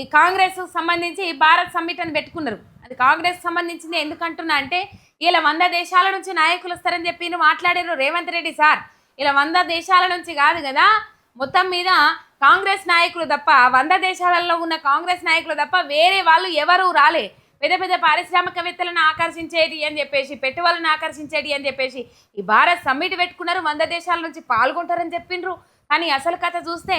ఈ కాంగ్రెస్ సంబంధించి భారత్ సమ్మిట్ అని పెట్టుకున్నారు. అది కాంగ్రెస్ సంబంధించింది ఎందుకంటున్నా అంటే ఇలా వంద దేశాల నుంచి నాయకులు వస్తారని చెప్పి మాట్లాడారు రేవంత్ రెడ్డి సార్. ఇలా వంద దేశాల నుంచి కాదు కదా మొత్తం మీద కాంగ్రెస్ నాయకులు తప్ప వంద దేశాలలో ఉన్న కాంగ్రెస్ నాయకులు తప్ప వేరే వాళ్ళు ఎవరు రాలే. పెద్ద పెద్ద పారిశ్రామికవేత్తలను ఆకర్షించేది అని చెప్పేసి పెట్టుబడులను ఆకర్షించేది అని చెప్పేసి ఈ భారత్ సమ్మిట్ పెట్టుకున్నారు వంద దేశాల నుంచి పాల్గొంటారని చెప్పిండ్రు. కానీ అసలు కథ చూస్తే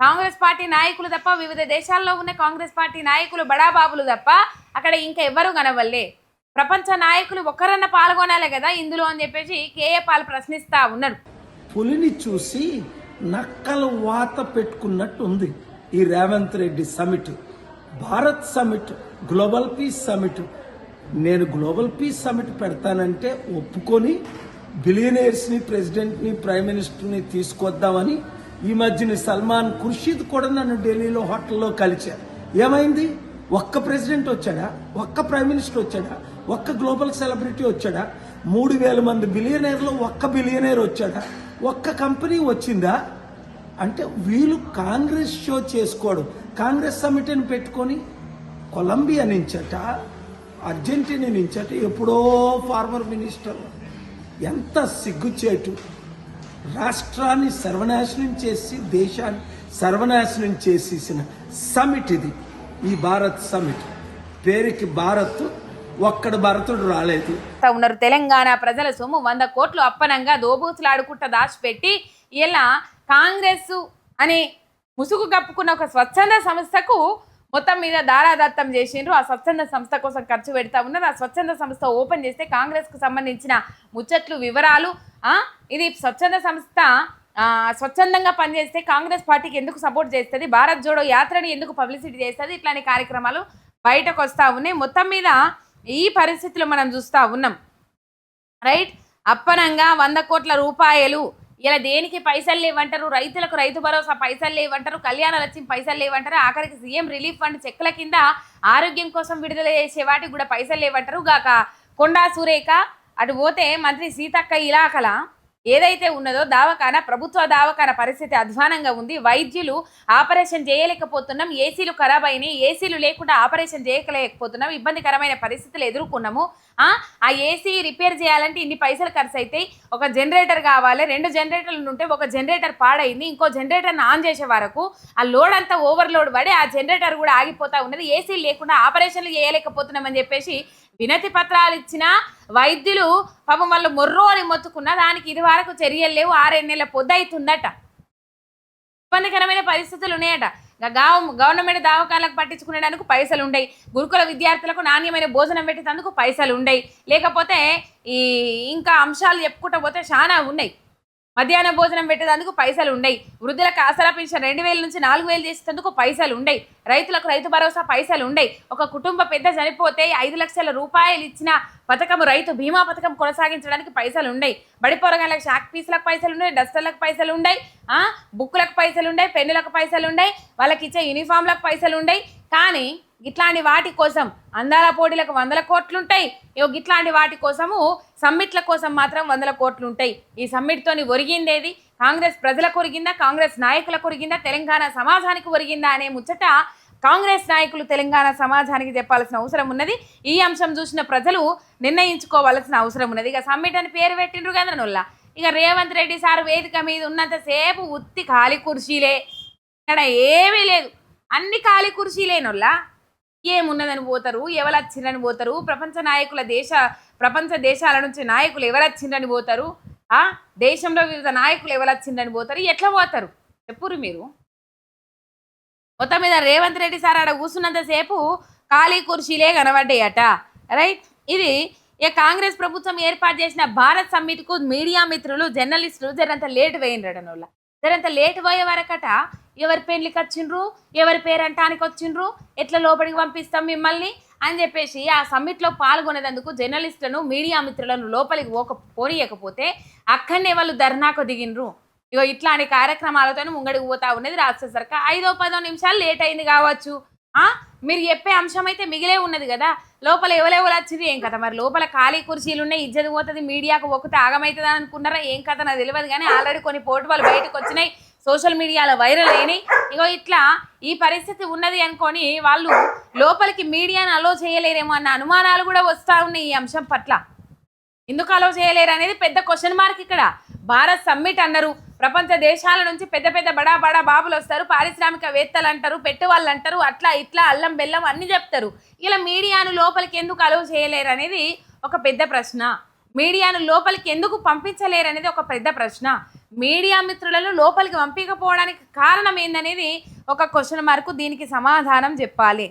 కాంగ్రెస్ పార్టీ నాయకులు తప్ప వివిధ దేశాల్లో ఉన్న కాంగ్రెస్ పార్టీ నాయకులు బడాబాబులు తప్ప అక్కడ ఇంకా ఎవ్వరూ కనవల్లే ప్రపంచ నాయకులు ఒక్కరన్నా పాల్గొనాలి కదా ఇందులో అని చెప్పేసి కేఏ పాల్ ప్రశ్నిస్తా ఉన్నాడు పులిని చూసి నక్కలు వాత పెట్టుకున్నట్టు ఉంది ఈ Revanth Reddy summit. Bharat summit global peace summit. నేను గ్లోబల్ పీస్ సమిట్ పెడతానంటే ఒప్పుకొని బిలియనీర్స్ని ప్రెసిడెంట్ని ప్రైమ్ మినిస్టర్ని తీసుకొద్దామని ఈ మధ్యన సల్మాన్ ఖుర్షీద్ కూడా నన్ను ఢిల్లీలో హోటల్లో కలిచారు ఏమైంది? ఒక్క ప్రెసిడెంట్ వచ్చాడా? ఒక్క ప్రైమ్ మినిస్టర్ వచ్చాడా? ఒక్క గ్లోబల్ సెలబ్రిటీ వచ్చాడా? మూడు వేల మంది బిలియనీర్లో ఒక్క బిలియనీర్ వచ్చాడా? ఒక్క కంపెనీ వచ్చిందా? అంటే వీళ్ళు కాంగ్రెస్ షో చేసుకోవడం కాంగ్రెస్ సమిటిని పెట్టుకొని కొలంబియా నుంచట అర్జెంటీనా నుంచట ఎప్పుడో ఫార్మర్ మినిస్టర్ ఎంత సిగ్గుచేటు రాష్ట్రాన్ని సర్వనాశనం చేసి దేశాన్ని సర్వనాశనం చేసేసిన సమిట్ ఇది. ఈ భారత్ సమిట్. పేరుకి భారత్ ఒక్కడ భరతుడు రాలేదు. ఉన్నారు తెలంగాణ ప్రజల సొమ్ము వంద కోట్లు అప్పనంగా దోబూచులాడుకుంటా దాచిపెట్టి ఇలా కాంగ్రెస్ అని ముసుగు కప్పుకున్న ఒక స్వచ్ఛంద సంస్థకు మొత్తం మీద దారాదత్తం చేసిండ్రు. ఆ స్వచ్ఛంద సంస్థ కోసం ఖర్చు పెడతా ఉన్నారు. ఆ స్వచ్ఛంద సంస్థ ఓపెన్ చేస్తే కాంగ్రెస్కు సంబంధించిన ముచ్చట్లు వివరాలు ఇది స్వచ్ఛంద సంస్థ స్వచ్ఛందంగా పనిచేస్తే కాంగ్రెస్ పార్టీకి ఎందుకు సపోర్ట్ చేస్తుంది? భారత్ జోడో యాత్రని ఎందుకు పబ్లిసిటీ చేస్తుంది? ఇట్లాంటి కార్యక్రమాలు బయటకు వస్తూ ఉన్నాయి. మొత్తం మీద ఈ పరిస్థితులు మనం చూస్తూ ఉన్నాం. రైట్? అప్పనంగా వంద కోట్ల రూపాయలు ఇలా దేనికి పైసలు లేవంటారు? రైతులకు రైతు భరోసా పైసలు లేవంటారు? కళ్యాణ లక్ష్యం పైసలు లేవంటారు? ఆఖరికి సీఎం రిలీఫ్ ఫండ్ చెక్ల కింద ఆరోగ్యం కోసం విడుదల చేసే వాటికి కూడా పైసలు లేవంటారు గాక. కొండా సురేఖ అటు పోతే మంత్రి సీతక్క ఇలాకల ఏదైతే ఉన్నదో దావఖాన ప్రభుత్వ దావఖాన పరిస్థితి అధ్వానంగా ఉంది. వైద్యులు ఆపరేషన్ చేయలేకపోతున్నాం. ఏసీలు ఖరాబ్ అయినాయి. ఏసీలు లేకుండా ఆపరేషన్ చేయలేకపోతున్నాం. ఇబ్బందికరమైన పరిస్థితులు ఎదుర్కొన్నాము. ఆ ఏసీ రిపేర్ చేయాలంటే ఇన్ని పైసలు ఖర్చు అవుతాయి ఒక జనరేటర్ కావాలి. రెండు జనరేటర్లు ఉంటే ఒక జనరేటర్ పాడైంది. ఇంకో జనరేటర్ని ఆన్ చేసే వరకు ఆ లోడ్ అంతా ఓవర్లోడ్ పడి ఆ జనరేటర్ కూడా ఆగిపోతా ఉన్నది. ఏసీ లేకుండా ఆపరేషన్లు చేయలేకపోతున్నామని చెప్పేసి వినతి పత్రాలు ఇచ్చిన వైద్యులు పాపం వాళ్ళు మొర్రో అని మొత్తుకున్న దానికి ఇది వరకు చర్యలు లేవు. ఆరేడు నెలల పొద్దు అవుతుందట ఇబ్బందికరమైన పరిస్థితులు ఉన్నాయట గవర్నమెంట్ దావకాలకు పట్టించుకునేందుకు పైసలు ఉండయి గురుకుల విద్యార్థులకు నాణ్యమైన భోజనం పెట్టేందుకు పైసలు ఉండయి లేకపోతే ఈ ఇంకా అంశాలు చెప్పుకుంటూ పోతే చాలా ఉన్నాయి. మధ్యాహ్న భోజనం పెట్టేందుకు పైసలు ఉండయి. వృద్ధులకు ఆసరా పెన్షన్ రెండు వేల నుంచి నాలుగు వేలు చేసేందుకు పైసలు ఉండయి. రైతులకు రైతు భరోసా పైసలు ఉండయి. ఒక కుటుంబ పెద్ద చనిపోతే ఐదు లక్షల రూపాయలు ఇచ్చిన పథకం రైతు బీమా పథకం కొనసాగించడానికి పైసలు ఉండయి. బడి పొరగాళ్ళకి షాక్ పీసులకు పైసలు ఉన్నాయి డస్టర్లకు పైసలు ఉండయి బుక్కులకు పైసలు ఉండయి పెన్నులకు పైసలు ఉండయి వాళ్ళకి ఇచ్చే యూనిఫామ్లకు పైసలు ఉండయి. కానీ ఇట్లాంటి వాటి కోసం అందాల పోటీలకు వందల కోట్లుంటాయి. ఇగో ఇట్లాంటి వాటి కోసము సమ్మిట్ల కోసం మాత్రం వందల కోట్లు ఉంటాయి ఈ సమ్మిట్తోని ఒరిగిందేది? కాంగ్రెస్ ప్రజలకు ఒరిగిందా? కాంగ్రెస్ నాయకులకు ఒరిగిందా? తెలంగాణ సమాజానికి ఒరిగిందా అనే ముచ్చట కాంగ్రెస్ నాయకులు తెలంగాణ సమాజానికి చెప్పాల్సిన అవసరం ఉన్నది. ఈ అంశం చూసిన ప్రజలు నిర్ణయించుకోవాల్సిన అవసరం ఉన్నది. ఇక సమ్మిట్ అని పేరు పెట్టిండ్రు కదా నొల్ల ఇక రేవంత్ రెడ్డి సార్ వేదిక మీద ఉన్నంతసేపు ఉత్తి ఖాళీ కుర్చీలే. ఇక్కడ ఏమీ లేదు. అన్ని ఖాళీ కుర్చీలేనొల్లా ఏమున్నదని పోతారు ఎవరు వచ్చిందని పోతారు ప్రపంచ నాయకుల దేశ ప్రపంచ దేశాల నుంచి నాయకులు ఎవరు వచ్చిందని పోతారు ఆ? దేశంలో వివిధ నాయకులు ఎవరు వచ్చిందని పోతారు ఎట్లా పోతారు? చెప్పురు మీరు. మొత్తం మీద రేవంత్ రెడ్డి సార్ ఆడ కూర్చున్నంతసేపు ఖాళీ కుర్చీలే కనబడ్డాయట. రైట్? ఇది ఇక కాంగ్రెస్ ప్రభుత్వం ఏర్పాటు చేసిన భారత్ సమ్మిట్కు మీడియా మిత్రులు జర్నలిస్టులు జరంత లేట్ వేయండి వాళ్ళ జరంత లేట్ పోయే వరకట ఎవరి పెళ్ళికి వచ్చిండ్రు ఎవరి పేరంటానికి వచ్చిండ్రు? ఎట్లా లోపలికి పంపిస్తాం మిమ్మల్ని? అని చెప్పేసి ఆ సమ్మిట్లో పాల్గొనేందుకు జర్నలిస్టులను మీడియా మిత్రులను లోపలికి పోక పోనీయకపోతే అక్కడనే వాళ్ళు ధర్నాకు దిగిండ్రు. ఇగో ఇట్లాంటి కార్యక్రమాలతో ముంగడికి పోతా ఉన్నది రాష్ట్ర సర్కార్. ఐదో పదో నిమిషాలు లేట్ అయింది కావచ్చు. మీరు చెప్పే అంశం అయితే మిగిలే ఉన్నది కదా. లోపల ఎవరెవరు వచ్చింది ఏం కథ? మరి లోపల ఖాళీ కుర్చీలు ఉన్నాయి ఇజ్జతి పోతుంది మీడియాకు ఒక్కతే ఆగమవుతుంది అనుకున్నారా? ఏం కథ? నాకు తెలియదు కానీ ఆల్రెడీ కొన్ని పోటీ బయటకు వచ్చినాయి సోషల్ మీడియాలో వైరల్ అయినాయి. ఇగో ఇట్లా ఈ పరిస్థితి ఉన్నది అనుకొని వాళ్ళు లోపలికి మీడియాను అలో చేయలేరేమో అన్న అనుమానాలు కూడా వస్తూ ఉన్నాయి ఈ అంశం పట్ల. ఎందుకు అలో చేయలేరు అనేది పెద్ద క్వశ్చన్ మార్క్ ఇక్కడ. భారత్ సమ్మిట్ అన్నారు. ప్రపంచ దేశాల నుంచి పెద్ద పెద్ద బడా బడా బాబులు వస్తారు. పారిశ్రామికవేత్తలు అంటారు పెట్టే వాళ్ళు అంటారు. అట్లా ఇట్లా అల్లం బెల్లం అన్ని చెప్తారు. ఇలా మీడియాను లోపలికి ఎందుకు అలో చేయలేరు అనేది ఒక పెద్ద ప్రశ్న. మీడియాను లోపలికి ఎందుకు పంపించలేరు అనేది ఒక పెద్ద ప్రశ్న. మీడియా మిత్రులను లోపలికి పంపించకపోవడానికి కారణం ఏందనేది ఒక క్వశ్చన్ మార్కు దీనికి సమాధానం చెప్పాలి.